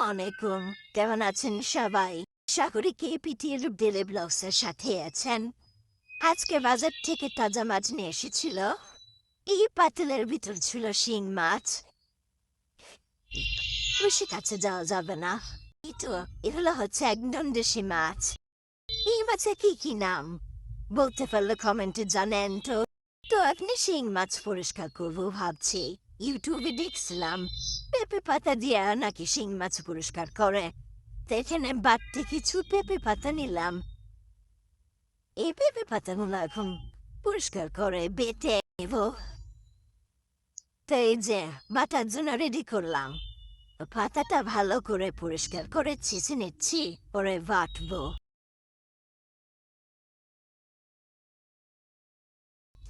আলাইকুম কেমন আছেন সবাই? সাগরে কে পিটির ডেলে ব্লগসের সাথে আছেন। আজকে বাজার থেকে তাজা মাছ নিয়ে এসেছিল। এই পাতিলের ভিতর ছিল শিং মাছ। বেশি কাছে যাওয়া যাবে না। এই তো, এগুলো হচ্ছে একদম দেশি মাছ। এই মাছের কি কি নাম? বলতে পারলে কমেন্টে জানেন তো। তো আপনি শিং মাছ পরিষ্কার করব ভাবছি। ইউটিউবে দেখছিলাম। পেঁপে পাতা দিয়ে নাকি শিং মাছ পরিষ্কার করে। তো এখানে কিছু পেঁপে পাতা নিলাম। এই পেঁপে পাতাগুলো এখন পরিষ্কার করে বেটে নেব। তো যে বাটার জন্য রেডি করলাম। পাতাটা ভালো করে পরিষ্কার করে ছিঁচে নিচ্ছি, পরে বাটবো।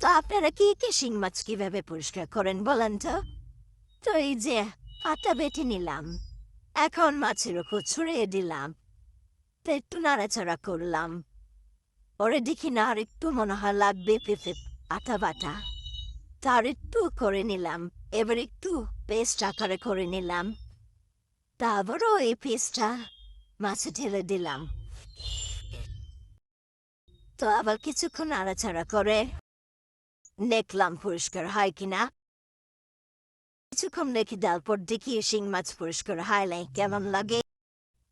তো আপনারা কি কি শিং মাছ কীভাবে পরিষ্কার করেন বলেন তো? তো এই যে, পাতা বেটে নিলাম। এখন মাছের ওপর ছড়িয়ে দিলাম। তো একটু নাড়াচাড়া করলাম। পরে দেখি না আর একটু মনে হয় লাগবে পেঁপে আটা বাটা। তার একটু করে নিলাম। এবার একটু পেস্ট আকারে করে নিলাম। তারপরও এই পেস্টটা মাছে ঢেলে দিলাম। তো আবার কিছুক্ষণ নাড়াচাড়া করে দেখলাম পরিষ্কার হয় কিনা কিছুক্ষণ রেখে পর দেখি শিং মাছ পরিষ্কার হাইলে কেমন লাগে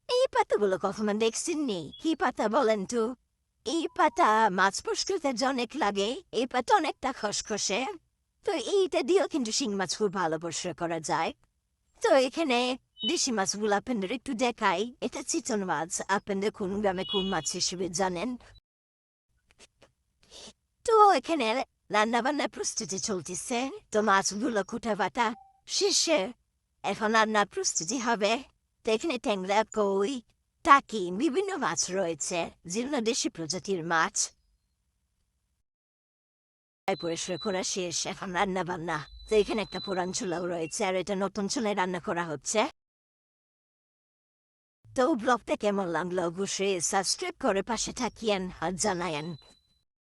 এই পাতাগুলো কখনো দেখছেননি কি পাতা বলেন তো এই পাতা মাছ পরিষ্কারতে অনেক লাগে এই পাতা অনেকটা খসখসে তো এইটা দিয়েও কিন্তু শিং মাছ খুব ভালো পরিষ্কার করা যায় তো এখানে দেশি মাছগুলো আপনাদের একটু দেখাই এটা চিতন মাছ আপনাদের কোন গ্রামে কোন মাছ হিসেবে জানেন তো এখানে রান্না বান্নার প্রস্তুতি চলতেছে তো মাছগুলো কুটা বাটা শেষে এখন রান্নার প্রস্তুতি হবে তো এখানে ট্যাংরা কই টাকি বিভিন্ন মাছ রয়েছে যেগুলো দেশি প্রজাতির মাছ পরিষ্কার করা শেষ এখন রান্না বান্না তো এখানে একটা পুরান চুলাও রয়েছে আর এটা নতুন চুলায় রান্না করা হচ্ছে তো ব্লগটা কেমন লাগল অবশ্যই সাবস্ক্রাইব করে পাশে থাকিয়েন আর জানায়েন